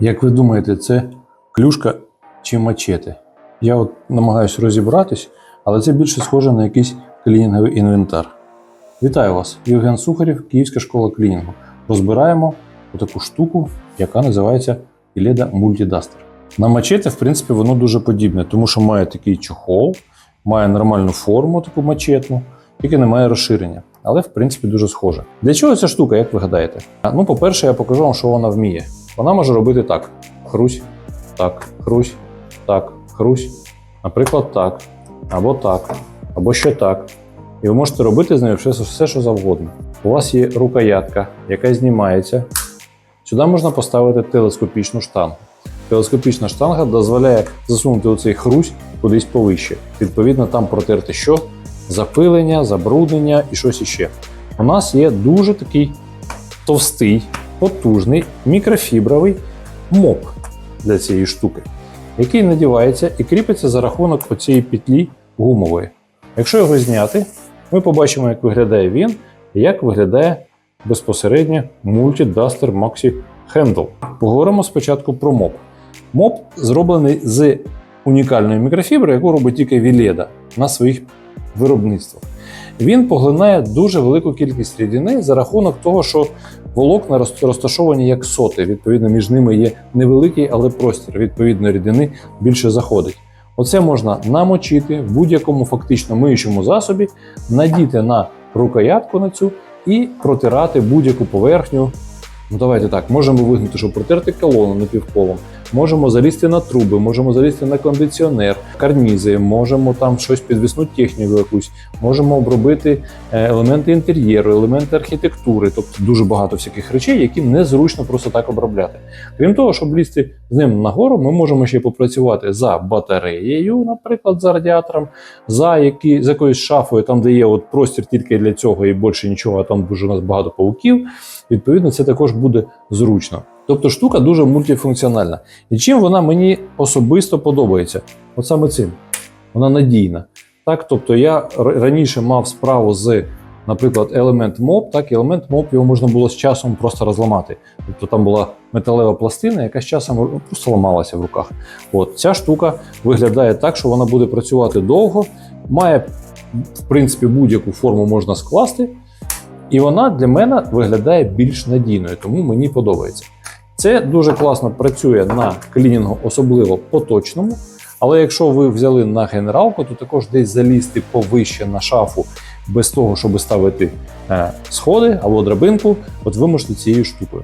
Як ви думаєте, це клюшка чи мачете? Я от намагаюся розібратись, але це більше схоже на якийсь клінінговий інвентар. Вітаю вас, Євген Сухарів, Київська школа клінінгу. Розбираємо таку штуку, яка називається Ileda Multiduster. На мачете, в принципі, воно дуже подібне, тому що має такий чохол, має нормальну форму, таку мачетну, тільки немає розширення. Але, в принципі, дуже схоже. Для чого ця штука, як ви гадаєте? Ну, по-перше, я покажу вам, що вона вміє. Вона може робити так: хрусь, так, хрусь, так, хрусь. Наприклад, так, або так, або ще так. І ви можете робити з нею все, все, що завгодно. У вас є рукоятка, яка знімається. Сюди можна поставити телескопічну штангу. Телескопічна штанга дозволяє засунути оцей хрусь кудись повище. Відповідно, там протерти що? Запилення, забруднення і щось іще. У нас є дуже такий товстий, потужний, мікрофібровий моп для цієї штуки, який надівається і кріпиться за рахунок оцієї петлі гумової. Якщо його зняти, ми побачимо, як виглядає він і як виглядає безпосередньо Multi-Duster Maxi Handle. Поговоримо спочатку про моп. Моп зроблений з унікальної мікрофібри, яку робить тільки Віледа на своїх виробництвах. Він поглинає дуже велику кількість рідини за рахунок того, що волокна розташовані як соти. Відповідно, між ними є невеликий, але простір. Відповідно, рідини більше заходить. Оце можна намочити в будь-якому фактично миючому засобі, надіти на рукоятку на цю і протирати будь-яку поверхню. Ну давайте так, можемо вигнути, щоб протерти колону напівколом, можемо залізти на труби, можемо залізти на кондиціонер, карнізи, можемо там щось підвісну техніку якусь, можемо обробити е, елементи інтер'єру, елементи архітектури, тобто дуже багато всяких речей, які незручно просто так обробляти. Крім того, щоб лізти з ним нагору, ми можемо ще попрацювати за батареєю, наприклад, за радіатором, за, які, за якоюсь шафою, там де є от простір тільки для цього і більше нічого, а там дуже у нас багато пауків. Відповідно, це також буде зручно. Тобто штука дуже мультифункціональна. І чим вона мені особисто подобається? От саме цим. Вона надійна. Так, тобто я раніше мав справу з, наприклад, елемент моп, так, і елемент моп його можна було з часом просто розламати. Тобто там була металева пластина, яка з часом просто ламалася в руках. От ця штука виглядає так, що вона буде працювати довго, має, в принципі, будь-яку форму можна скласти. І вона для мене виглядає більш надійною, тому мені подобається. Це дуже класно працює на клінінгу, особливо поточному. Але якщо ви взяли на генералку, то також десь залізти повище на шафу без того, щоб ставити е, сходи або драбинку, от ви можете цією штукою.